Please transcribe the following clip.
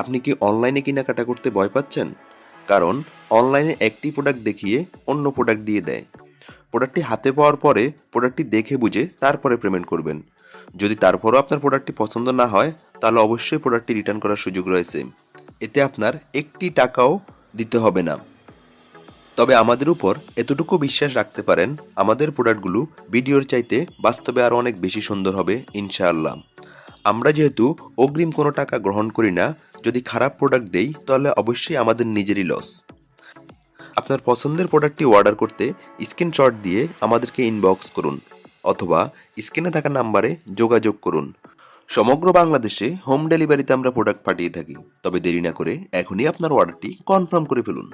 আপনি কি অনলাইনে কেনাকাটা করতে ভয় পাচ্ছেন? কারণ অনলাইনে একটি প্রোডাক্ট দেখিয়ে অন্য প্রোডাক্ট দিয়ে দেয়। প্রোডাক্টটি হাতে পাওয়ার পরে প্রোডাক্টটি দেখে বুঝে তারপরে পেমেন্ট করবেন। যদি তারপরও আপনার প্রোডাক্টটি পছন্দ না হয়, তাহলে অবশ্যই প্রোডাক্টটি রিটার্ন করার সুযোগ রয়েছে। এতে আপনার একটি টাকাও দিতে হবে না। তবে আমাদের উপর এতটুকু বিশ্বাস রাখতে পারেন, আমাদের প্রোডাক্টগুলো ভিডিওর চাইতে বাস্তবে আরও অনেক বেশি সুন্দর হবে, ইনশাআল্লাহ। আমরা যেহেতু অগ্রিম কোনো টাকা গ্রহণ করি না, যদি খারাপ প্রোডাক্ট দেই, তাহলে অবশ্যই আমাদের নিজেরই লস আপনার পছন্দের প্রোডাক্টটি অর্ডার করতে স্ক্রিনশট দিয়ে আমাদেরকে ইনবক্স করুন, অথবা স্ক্রিনে থাকা নাম্বারে যোগাযোগ করুন। সমগ্র বাংলাদেশে হোম ডেলিভারিতে আমরা প্রোডাক্ট পাঠিয়ে থাকি, তবে দেরি না করে এখনই আপনার অর্ডারটি কনফার্ম করে ফেলুন।